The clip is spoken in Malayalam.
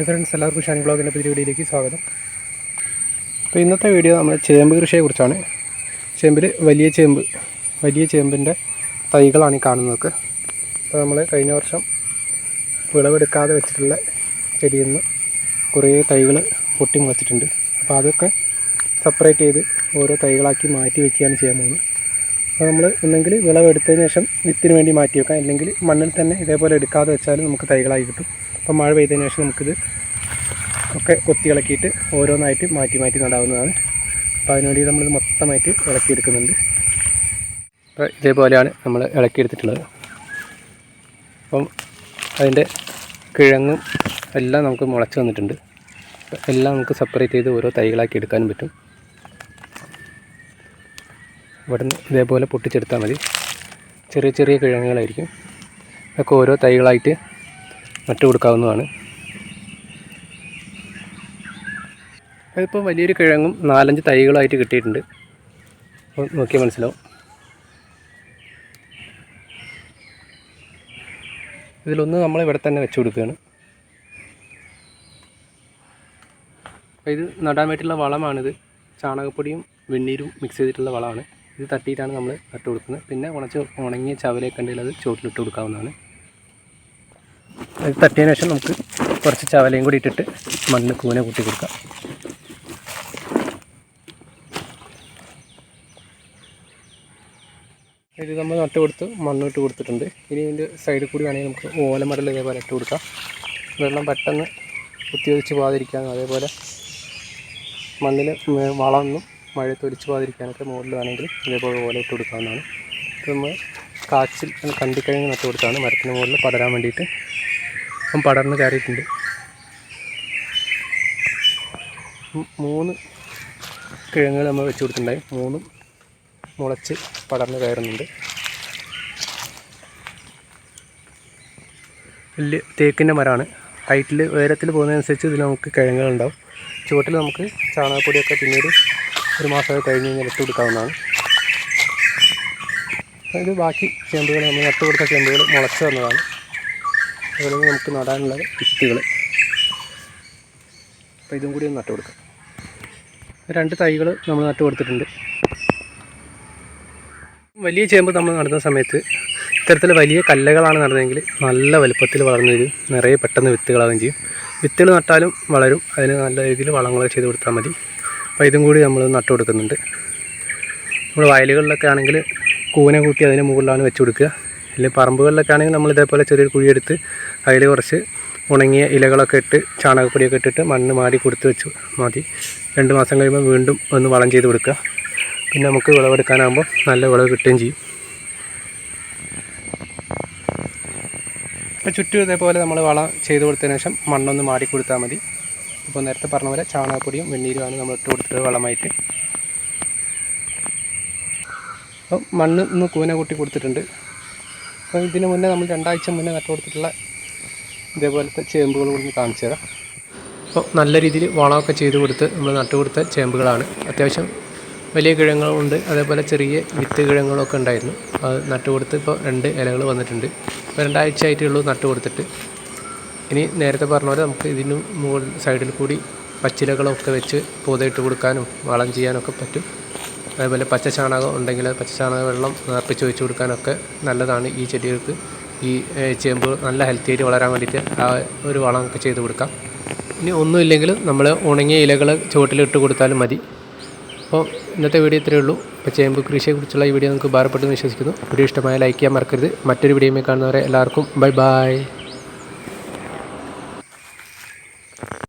ഹായ് ഫ്രണ്ട്സ് എല്ലാവർക്കും ഷാൻ ബ്ലോഗിന്റെ പുതിയ വീഡിയോയിലേക്ക് സ്വാഗതം. അപ്പോൾ ഇന്നത്തെ വീഡിയോ നമ്മൾ ചേമ്പ് കൃഷിയെ കുറിച്ചാണ്. ചേമ്പിൽ വലിയ ചേമ്പ് വലിയ ചേമ്പിന്റെ തൈകളാണ് ഈ കാണുന്നതൊക്കെ അപ്പോൾ നമ്മൾ കഴിഞ്ഞ വർഷം വിളവെടുക്കാതെ വെച്ചിട്ടുള്ള ചെടിയിൽ നിന്ന് കുറേ തൈകൾ പൊട്ടി മുളച്ചിട്ടുണ്ട്. അപ്പോൾ അതൊക്കെ സെപ്പറേറ്റ് ചെയ്ത് ഓരോ തൈകളാക്കി മാറ്റി വയ്ക്കുകയാണ് ചെയ്യാൻ പോകുന്നത്. അപ്പോൾ നമ്മൾ ഒന്നെങ്കിൽ വിളവെടുത്തതിന് ശേഷം വിത്തിന് വേണ്ടി മാറ്റി വെക്കാം. അല്ലെങ്കിൽ മണ്ണിൽ തന്നെ ഇതേപോലെ എടുക്കാതെ വെച്ചാലും നമുക്ക് തൈകളായി കിട്ടും. അപ്പോൾ മഴ പെയ്തതിന് ശേഷം നമുക്കിത് ഒക്കെ കൊത്തി ഇളക്കിയിട്ട് ഓരോന്നായിട്ട് മാറ്റി മാറ്റി നടാവുന്നതാണ്. അപ്പോൾ അതിനുവേണ്ടി നമ്മളിത് മൊത്തമായിട്ട് ഇളക്കിയെടുക്കുന്നുണ്ട്. അപ്പോൾ ഇതേപോലെയാണ് നമ്മൾ ഇളക്കിയെടുത്തിട്ടുള്ളത്. അപ്പം അതിന്റെ കിഴങ്ങും എല്ലാം നമുക്ക് മുളച്ച് വന്നിട്ടുണ്ട്. എല്ലാം നമുക്ക് സെപ്പറേറ്റ് ചെയ്ത് ഓരോ തൈകളാക്കി എടുക്കാനും പറ്റും. ഇവിടുന്ന് ഇതേപോലെ പൊട്ടിച്ചെടുത്താൽ മതി. ചെറിയ ചെറിയ കിഴങ്ങുകളായിരിക്കും. അതൊക്കെ ഓരോ തൈകളായിട്ട് നട്ടു കൊടുക്കാവുന്നതാണ്. അതിപ്പോൾ വലിയൊരു കിഴങ്ങും നാലഞ്ച് തൈകളായിട്ട് കിട്ടിയിട്ടുണ്ട്. അപ്പോൾ നോക്കിയാൽ മനസ്സിലാവും. ഇതിലൊന്ന് നമ്മൾ ഇവിടെ തന്നെ വെച്ച് കൊടുക്കുകയാണ്. അപ്പോൾ ഇത് നടാൻ വേണ്ടിയിട്ടുള്ള വളമാണിത്. ചാണകപ്പൊടിയും വെണ്ണീരും മിക്സ് ചെയ്തിട്ടുള്ള വളമാണ്. ഇത് തട്ടിയിട്ടാണ് നമ്മൾ നട്ട് കൊടുക്കുന്നത്. പിന്നെ ഉണച്ച് ഉണങ്ങിയ ചവലയൊക്കെ ഉണ്ടെങ്കിൽ അത് ചുവട്ടിലിട്ട് കൊടുക്കാവുന്നതാണ്. ഇത് തട്ടിയതിന് ശേഷം നമുക്ക് കുറച്ച് ചവലയും കൂടി ഇട്ടിട്ട് മണ്ണ് കൂന കൂട്ടി കൊടുക്കാം. ഇത് നമ്മൾ നട്ട് കൊടുത്ത് മണ്ണിട്ട് കൊടുത്തിട്ടുണ്ട്. ഇനി ഇതിന്റെ സൈഡിൽ കൂടി വേണമെങ്കിൽ നമുക്ക് ഓലമടൽ ഇതേപോലെ ഇട്ട് കൊടുക്കാം. വെള്ളം പെട്ടെന്ന് കുത്തിയൊലിച്ച് പോകാതിരിക്കാനും അതേപോലെ മണ്ണിൽ വളമൊന്നും മഴയത്ത് ഒലിച്ച് പോകാതിരിക്കാനൊക്കെ മുകളിൽ വേണമെങ്കിൽ ഇതേപോലെ ഓല ഇട്ട് കൊടുക്കാവുന്നതാണ്. ഇത് നമ്മൾ കാച്ചിൽ കണ്ടിക്കഴിഞ്ഞ് നട്ട് കൊടുത്താണ് മരത്തിന് മുകളിൽ പടരാൻ വേണ്ടിയിട്ട്. അപ്പം പടർന്ന് കയറിയിട്ടുണ്ട്. മൂന്ന് കിഴങ്ങുകൾ നമ്മൾ വെച്ച് കൊടുത്തിട്ടുണ്ടായി. മൂന്നും മുളച്ച് പടർന്ന് കയറുന്നുണ്ട്. വലിയ തേക്കിന്റെ മരമാണ്. ഹൈറ്റിൽ ഉയരത്തിൽ പോകുന്നതനുസരിച്ച് ഇതിൽ നമുക്ക് കിഴങ്ങുകളുണ്ടാവും. ചുവട്ടിൽ നമുക്ക് ചാണകപ്പൊടിയൊക്കെ പിന്നീട് ഒരു മാസമൊക്കെ കഴിഞ്ഞ് കഴിഞ്ഞാൽ ഇട്ട് കൊടുക്കാവുന്നതാണ്. അതായത് ബാക്കി ചേമ്പുകൾ നമ്മൾ നട്ട് കൊടുത്ത ചേമ്പുകൾ മുളച്ച് വന്നതാണ്. അതുപോലെ നമുക്ക് നടാനുള്ള വിത്തുകൾ അപ്പോൾ ഇതും കൂടി ഒന്ന് നട്ടു കൊടുക്കാം. രണ്ട് തൈകൾ നമ്മൾ നട്ടു കൊടുത്തിട്ടുണ്ട്. വലിയ ചേമ്പ് നമ്മൾ നടുന്ന സമയത്ത് ഇത്തരത്തിൽ വലിയ കല്ലകളാണ് നടന്നതെങ്കിൽ നല്ല വലുപ്പത്തിൽ വളർന്നു വരും. നിറയെ പെട്ടെന്ന് വിത്തുകളാവുകയും ചെയ്യും. വിത്തുകൾ നട്ടാലും വളരും. അതിന് നല്ല രീതിയിൽ വളങ്ങൾ ചെയ്ത് കൊടുത്താൽ മതി. അപ്പോൾ ഇതും കൂടി നമ്മൾ നട്ടു കൊടുക്കുന്നുണ്ട്. നമ്മൾ വയലുകളിലൊക്കെ ആണെങ്കിൽ കൂന കൂട്ടി അതിന് മുകളിലാണ് വെച്ച് കൊടുക്കുക. അല്ലെങ്കിൽ പറമ്പുകളിലൊക്കെ ആണെങ്കിൽ നമ്മൾ ഇതേപോലെ ചെറിയൊരു കുഴിയെടുത്ത് അതിൽ കുറച്ച് ഉണങ്ങിയ ഇലകളൊക്കെ ഇട്ട് ചാണകപ്പൊടിയൊക്കെ ഇട്ടിട്ട് മണ്ണ് മാടി കൊടുത്തു വെച്ച്. മതി. രണ്ട് മാസം കഴിയുമ്പോൾ വീണ്ടും ഒന്ന് വളം ചെയ്ത് കൊടുക്കുക. പിന്നെ നമുക്ക് വിളവെടുക്കാനാകുമ്പോൾ നല്ല വിളവ് കിട്ടുകയും ചെയ്യും. ഇപ്പോൾ ചുറ്റും ഇതേപോലെ നമ്മൾ വളം ചെയ്ത് കൊടുത്തതിന് ശേഷം മണ്ണൊന്ന് മാടി കൊടുത്താൽ മതി. ഇപ്പോൾ നേരത്തെ പറഞ്ഞ പോലെ ചാണകപ്പൊടിയും വെണ്ണീരുമാണ് നമ്മൾ ഇട്ട് കൊടുത്തത് വളമായിട്ട്. അപ്പോൾ മണ്ണ് ഒന്ന് കൂന കൂട്ടി കൊടുത്തിട്ടുണ്ട്. അപ്പോൾ ഇതിന് മുന്നേ നമ്മൾ രണ്ടാഴ്ച മുന്നേ നട്ടു കൊടുത്തിട്ടുള്ള ഇതേപോലത്തെ ചേമ്പുകൾ കൂടി കാണിച്ചു തരാം. അപ്പോൾ നല്ല രീതിയിൽ വളമൊക്കെ ചെയ്ത് കൊടുത്ത് നമ്മൾ നട്ടുകൊടുത്ത ചേമ്പുകളാണ്. അത്യാവശ്യം വലിയ കിഴങ്ങുകളുണ്ട് അതേപോലെ ചെറിയ വിത്ത് കിഴങ്ങുകളൊക്കെ ഉണ്ടായിരുന്നു. അത് നട്ടുകൊടുത്ത് ഇപ്പോൾ രണ്ട് ഇലകൾ വന്നിട്ടുണ്ട്. ഇപ്പോൾ രണ്ടാഴ്ച ആയിട്ടുള്ളൂ ഉള്ളൂ നട്ട് കൊടുത്തിട്ട്. ഇനി നേരത്തെ പറഞ്ഞ പോലെ നമുക്ക് ഇതിന് മുകളിൽ സൈഡിൽ കൂടി പച്ചിലകളൊക്കെ വെച്ച് പൊതയിട്ട് കൊടുക്കാനും വളം ചെയ്യാനൊക്കെ പറ്റും. അതേപോലെ പച്ച ചാണകം ഉണ്ടെങ്കിൽ പച്ച ചാണക വെള്ളം നേർപ്പിച്ച് വെച്ച് കൊടുക്കാനൊക്കെ നല്ലതാണ് ഈ ചെടികൾക്ക്. ഈ ചേമ്പ് നല്ല ഹെൽത്തി ആയിട്ട് വളരാൻ വേണ്ടിയിട്ട് ആ ഒരു വളമൊക്കെ ചെയ്ത് കൊടുക്കാം. ഇനി ഒന്നുമില്ലെങ്കിൽ നമ്മൾ ഉണങ്ങിയ ഇലകൾ ചുവട്ടിലിട്ട് കൊടുത്താലും മതി. അപ്പോൾ ഇന്നത്തെ വീഡിയോ ഇത്രയേ ഉള്ളൂ. അപ്പോൾ ചേമ്പ് കൃഷിയെക്കുറിച്ചുള്ള ഈ വീഡിയോ നമുക്ക് ഭാരപ്പെട്ടെന്ന് വിശ്വസിക്കുന്നു. വീഡിയോ ഇഷ്ടമായ ലൈക്ക് ചെയ്യാൻ മറക്കരുത്. മറ്റൊരു വീഡിയോയിൽ കാണുന്നവരെ എല്ലാവർക്കും ബൈ ബൈ.